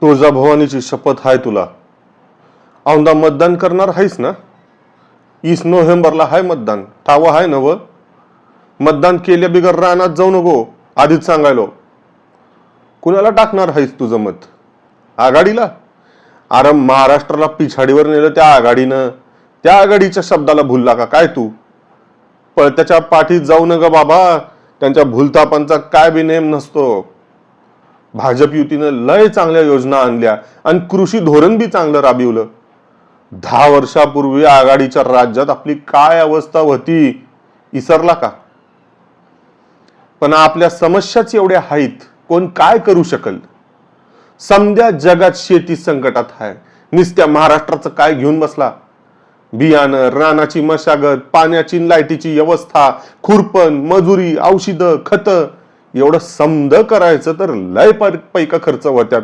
तुळजाभवानीची शपथ आहे तुला. औंदा मतदान करणार आहेस ना? वीस नोव्हेंबरला हाय मतदान. ठाव हाय नव. मतदान केल्या बिगर रानात जाऊ नको आधीच सांगायलो. कुणाला टाकणार आहेस तुझं मत? आघाडीला? अरे महाराष्ट्राला पिछाडीवर नेलं त्या आघाडीनं. त्या आघाडीच्या शब्दाला भुलला का काय तू? पळत्याच्या पाठीत जाऊ नका बाबा. त्यांच्या भूलतापांचा काय बी नेम नसतो. भाजप युतीनं लय चांगल्या योजना आणल्या आणि कृषी धोरण बी चांगलं राबवलं. दहा वर्षापूर्वी आघाडीच्या राज्यात आपली काय अवस्था होती इसरला का? पण आपल्या समस्याच एवढ्या आहेत कोण काय करू शकल? समद्या जगात शेती संकटात आहे निस्त्या महाराष्ट्राचं काय घेऊन बसला? बियाणं रानाची मशागत पाण्याची लाईटीची व्यवस्था खुरपण मजुरी औषधं खतं एवढं समद करायचं तर लय पैका खर्च होत्यात.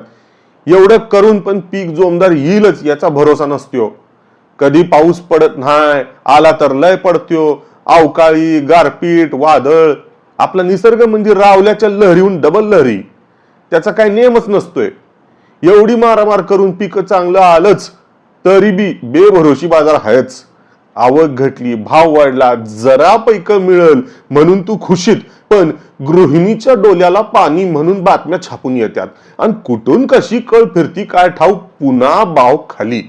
एवढं करून पण पीक जोमदार येईलच याचा भरोसा नसतो. कधी पाऊस पडत नाही आला तर लय पडतो. अवकाळी गारपीट वादळ. आपला निसर्ग म्हणजे रावल्याच्या लहरीहून डबल लहरी. त्याचा काही नेमच नसतोय. एवढी मारामार करून पीक चांगलं आलंच तरी बी बेभरोशी बाजार आहेच. आवक घटली भाव वाढला जरा पैक मिळल म्हणून तू खुशीत पण गृहिणीच्या डोल्याला पाणी म्हणून बातम्या छापून येतात. आणि कुठून कशी कळ फिरती काय ठाऊक पुन्हा भाव खाली.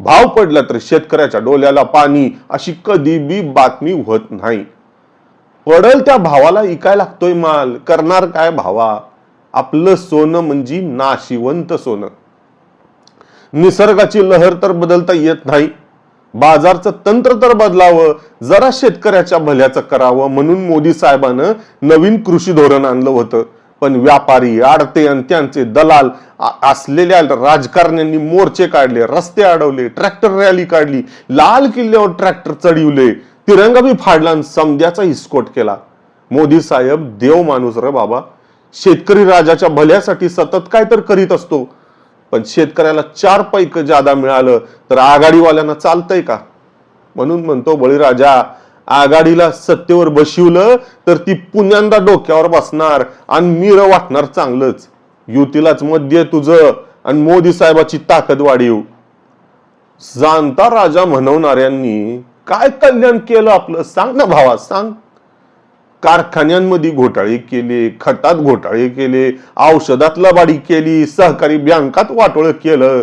भाव पडला तर शेतकऱ्याच्या डोल्याला पाणी अशी कधी बी बातमी होत नाही. पडल त्या भावाला इकाय लागतोय माल करणार काय भावा? आपलं सोनं म्हणजे नाशिवंत सोनं. निसर्गाची लहर तर बदलता येत नाही. बाजारचं तंत्र तर बदलावं जरा शेतकऱ्याच्या भल्याचं करावं म्हणून मोदी साहेबानं नवीन कृषी धोरण आणलं होतं. पण व्यापारी आडते आणि त्यांचे दलाल असलेल्या राजकारण्यांनी मोर्चे काढले रस्ते अडवले ट्रॅक्टर रॅली काढली लाल किल्ल्यावर ट्रॅक्टर चढिवले तिरंगा बी फाडला आणि समद्याचा हिस्कोट केला. मोदी साहेब देव माणूस रे बाबा. शेतकरी राजाच्या भल्यासाठी सतत काय तर करीत असतो. पण शेतकऱ्याला चार पैक जादा मिळालं तर आघाडीवाल्यांना चालतंय का? म्हणून म्हणतो बळीराजा आघाडीला सत्तेवर बशिवलं तर ती पुण्यांदा डोक्यावर बसणार आणि मीर वाटणार चांगलंच. युतीलाच मध्य तुझं आणि मोदी साहेबाची ताकद वाढीव. जाणता राजा म्हणवणाऱ्यांनी काय कल्याण केलं आपलं? सांग ना भावा सांग. कारखान्यांमध्ये घोटाळे केले खतात घोटाळे केले औषधात लबाडी केली सहकारी बँकात वाटोळ केलं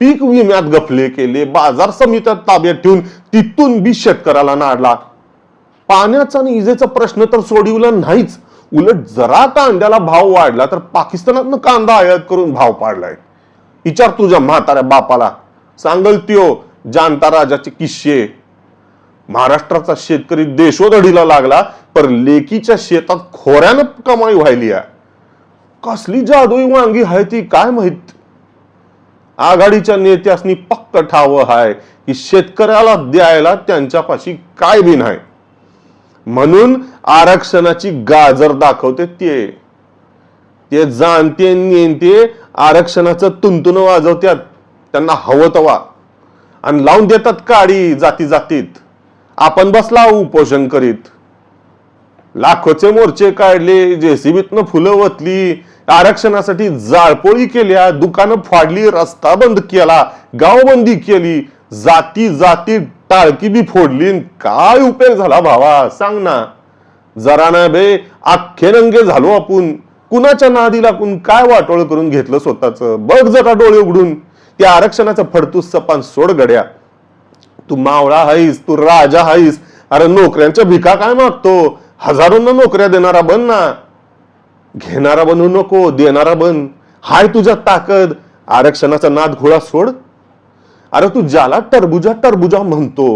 पीक विम्यात गफले केले बाजार समित्यात ताब्यात ठेवून तिथून बी शेतकऱ्याला नाडला. पाण्याचा आणि इजेचा प्रश्न तर सोडवला नाहीच. उलट जरा कांद्याला भाव वाढला तर पाकिस्तानातनं कांदा आयात करून भाव पाडलाय. विचार तुझ्या म्हाताऱ्या बापाला. सांगल त्यो जाणता राजाचे किस्से. महाराष्ट्राचा शेतकरी देशोधडीला लागला पर लेकीच्या शेतात खोऱ्यानं कमाई व्हायली आहे. कसली जादुई वांगी आहे ती काय माहीत? आघाडीच्या नेत्यासनी पक्क ठाव आहे की शेतकऱ्याला द्यायला त्यांच्यापाशी काय बी नाही. म्हणून आरक्षणाची गाजर दाखवते ते. ते जाणते नेते आरक्षणाचं तुंतुन वाजवतात त्यांना हवं तवा. आणि लावून देतात काडी जाती जातीत. आपण बसला उपोषण करीत. लाखोचे मोर्चे काढले जेसीबीतनं फुलं वतली आरक्षणासाठी जाळपोळी केल्या दुकानं फाडली रस्ता बंद केला गावबंदी केली जाती जाती टाळकी बी फोडली काय उपयोग झाला भावा सांग ना. जरा ना बे अख्खे नंगे झालो आपण. कुणाच्या नादी लागून काय वाटोळ करून घेतलं स्वतःच? बघ जरा डोळे उघडून. त्या आरक्षणाचं फडतूस सपान सोड गड्या. तू मावळा हाईस तू राजा हाईस. अरे नोकऱ्यांच्या भिका काय मागतो? हजारोंना नोकऱ्या देणारा बन ना. घेणारा बनू नको देणारा बन. हाय तुझ्या ताकद. आरक्षणाचा नाद घोळा सोड. अरे तू ज्याला टरबुजा टरबुजा म्हणतो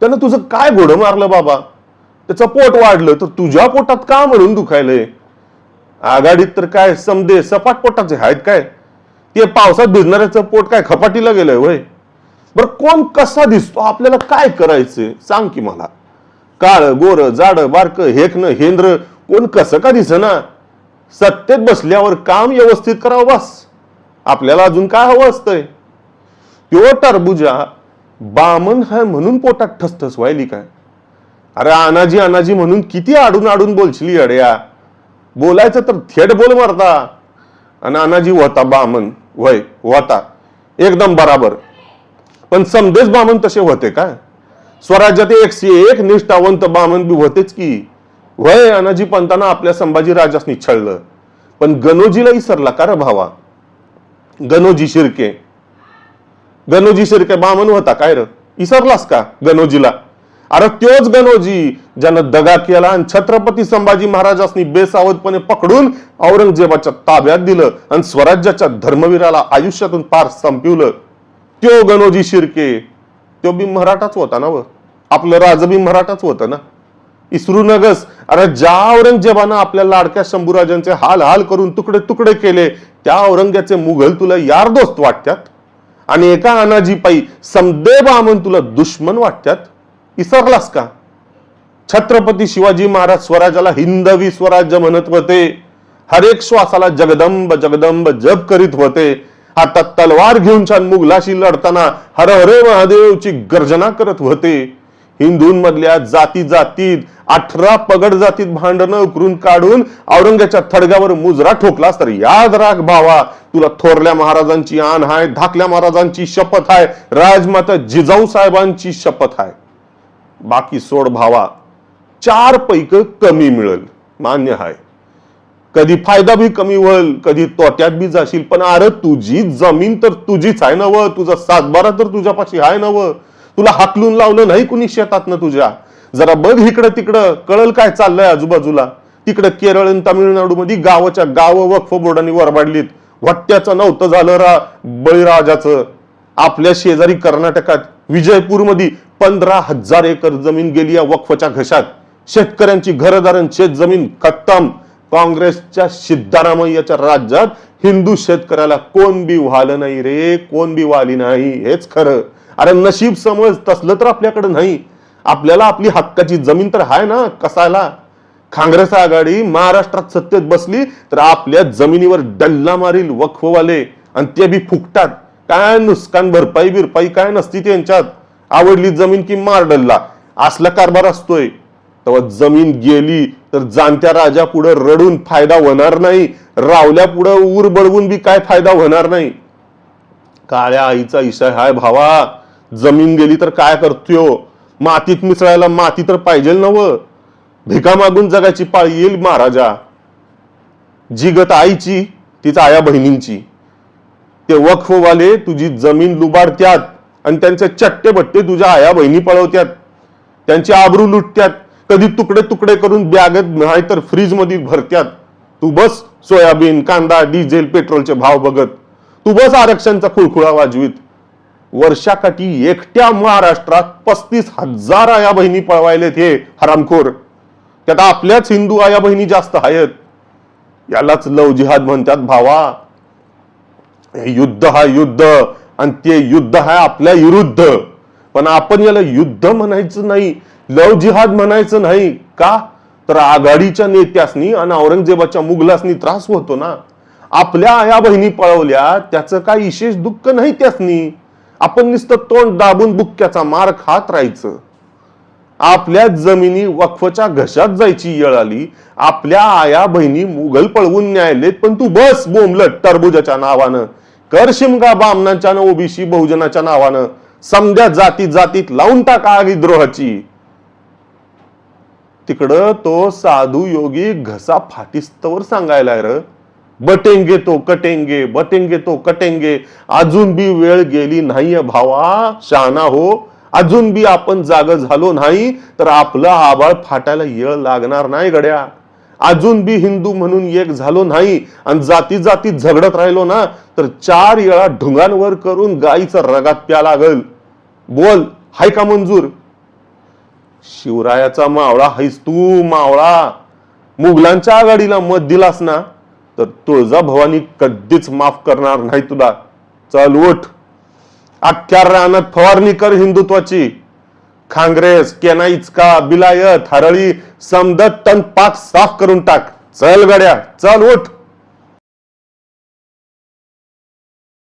त्यानं तुझं काय घोडं मारलं बाबा? त्याचं पोट वाढलं तर तुझ्या पोटात का म्हणून दुखायलंय? आघाडीत तर काय समदे सपाट पोटाचे आहेत काय? ते पावसात भिजणाऱ्याचं पोट काय खपाटीला गेलंय वय? बरं कोण कसा दिसतो? आपल्याला काय करायचं सांग की मला. काळ गोर जाड बारक हेकन हेंद्र कोण कसं का दिसना? सत्तेत बसल्यावर काम व्यवस्थित करावं बस. आपल्याला अजून काय हवं असतंय? त्यो टरबुजा बामन हाय म्हणून पोटात ठसठस व्हायली काय? अरे अनाजी अनाजी म्हणून किती आडून आडून बोलशील अड्या बोलायचं तर थेट बोल मारता आणि अनाजी होता बामन वय होता एकदम बराबर. पण समदेश बामन तसे होते का स्वराज्यात एकशे एक निष्ठावंत बामन बी होतेच की. वय अनाजी पंतांना आपल्या संभाजी राजासनी छळलं. पण गणोजीला विसरला का र भावा? गणोजी शिर्के. गणोजी शिर्के बामन होता काय र? विसरलास का गणोजीला? अरे त्योच गणोजी ज्यानं दगा केला आणि छत्रपती संभाजी महाराजांनी बेसावधपणे पकडून औरंगजेबाच्या ताब्यात दिलं आणि स्वराज्याच्या धर्मवीराला आयुष्यातून पार संपवलं. त्यो गणोजी शिर्के त्यो बी मराठाच होता ना व? आपलं राज बी मराठाच होतं ना? इसरू नगस अरे ज्या औरंगजेबानं आपल्या लाडक्या शंभूराजांचे हाल हाल करून तुकडे तुकडे केले त्या औरंग्याचे मुघल तुला यार दोस्त वाटतात आणि एका अनाजी पायी समदेव आमन तुला दुश्मन वाटतात इसरलास का? छत्रपती शिवाजी महाराज स्वराज्याला हिंदवी स्वराज्य म्हणत होते. हरेक श्वासाला जगदंब जगदंब जप करीत होते. हातात तलवार घेऊन छान मुघलाशी लढताना हर हरे महादेवची गर्जना करत होते. हिंदूंमधल्या जाती जातीत अठरा पगड जातीत भांडणं उकरून काढून औरंगाच्या थडग्यावर मुजरा ठोकलास तर याद राख भावा तुला थोरल्या महाराजांची आण आहे धाकल्या महाराजांची शपथ आहे राजमाता जिजाऊ साहेबांची शपथ आहे बाकी सोड भावा चार पैक कमी मिळेल मान्य आहे कधी फायदा बी कमी होईल कधी तोट्यात बी जाशील. पण अरे तुझी जमीन तर तुझीच आहे नव. तुझा सातबारा तर तुझ्यापाशी आहे नव. तुला हाकलून लावलं नाही कुणी शेतात ना तुझ्या. जरा बघ इकडं तिकडं. कळल काय चाललंय आजूबाजूला? तिकडं केरळ आणि तामिळनाडू मध्ये गावाच्या गाव वक्फ बोर्डाने वरबाडलीत. वट्ट्याचं नव्हतं झालं रा बळीराजाचं. आपल्या शेजारी कर्नाटकात विजयपूरमध्ये पंधरा हजार एकर जमीन गेली या वक्फच्या घशात. शेतकऱ्यांची घरदारण शेत जमीन खत्तम. काँग्रेसच्या सिद्धारामय्याच्या राज्यात हिंदू शेतकऱ्याला कोण बी व्हालं नाही रे कोण बी वाली नाही हेच खरं. अरे नशीब समज तसलं तर आपल्याकडे नाही. आपल्याला आपली हक्काची जमीन तर आहे ना कसायला काँग्रेस आघाडी महाराष्ट्रात सत्तेत बसली तर आपल्या जमिनीवर डल्ला मारील वक्फवाले आणि ते बी फुकटात. काय नुकसान भरपाई बिरपाई काय नसती त्यांच्यात. आवडली जमीन की मार डल्ला. असला कारभार असतोय. तेव्हा जमीन गेली तर जाणत्या राजा पुढं रडून फायदा होणार नाही. रावल्या पुढं ऊर बळवून बी काय फायदा होणार नाही. काळ्या आईचा इशा हाय भावा जमीन गेली तर काय करतोय हो? मातीत मिसळायला माती तर पाहिजे नव भिका मागून जगाची पाळी येईल महाराजा. जी गत आईची तिचा आया बहिणींची. ते वक्फवाले तुझी जमीन लुबाडत्यात आणि त्यांचे चट्टे बट्टे तुझ्या आया बहिणी पळवत्यात. त्यांची आबरू लुटत्यात. कधी तुकडे तुकडे करून बॅगत नाही तर फ्रीजमध्ये भरत्यात. तू बस सोयाबीन कांदा डिझेल पेट्रोलचे भाव बघत. तू बस आरक्षणचा खुळखुळा वाजवीत. वर्षाकाठी एकट्या महाराष्ट्रात पस्तीस हजार आया बहिणी पळवायलेत हे हरामखोर. त्यात आपल्याच हिंदू आया बहिणी जास्त आहेत. यालाच लव जिहाद म्हणतात भावा. युद्ध हा युद्ध आणि ते युद्ध हा आपल्या विरुद्ध. पण आपण याला युद्ध म्हणायचं नाही. लव जिहाद म्हणायचं नाही का? तर आघाडीच्या नेत्यासनी आणि औरंगजेबाच्या मुघलासनी त्रास होतो ना. आपल्या आया बहिणी पळवल्या त्याचं काय विशेष दुःख नाही त्यासनी. आपण नुसतं तोंड दाबून बुक्क्याचा मार खात राहायचं. आपल्या जमिनी वक्फच्या घशात जायची येळ आली. आपल्या आया बहिणी मुघल पळवून न्यायलेत पण तू बस बोंबलट टरबुजाच्या नावानं. कर शिमगा बामणांच्या ओबीसी बहुजनाच्या नावानं. समद्या जाती जातीत लावून टाका आगी द्रोहाची तिकडं तो साधू योगी घसा फाटिस्तवर सांगायला र बटेंगे तो कटेंगे बटेंगे तो कटेंगे अजून बी वेळ गेली नाहीये भावा शहाणा हो अजून बी आपण जाग झालो नाही तर आपलं आबाळ फाटायला येळ लागणार नाही गड्या. अजून बी हिंदू म्हणून एक झालो नाही आणि जाती जाती झगडत राहिलो ना तर चार येळा ढुंगांवर करून गाईचं रगात प्या लागल. बोल हाय का मंजूर? शिवरायाचा मावळा हैस तू मावळा. मुघलांच्या आघाडीला मत दिलास ना तर तुळजा भवानी कधीच माफ करणार नाही तुला. चल उठ. अख्ख्या रानात फवारणी कर हिंदुत्वाची. काँग्रेस केना इचका बिलायत हरळी समदत तन पाक साफ करून टाक. चल गड्या चल उठ.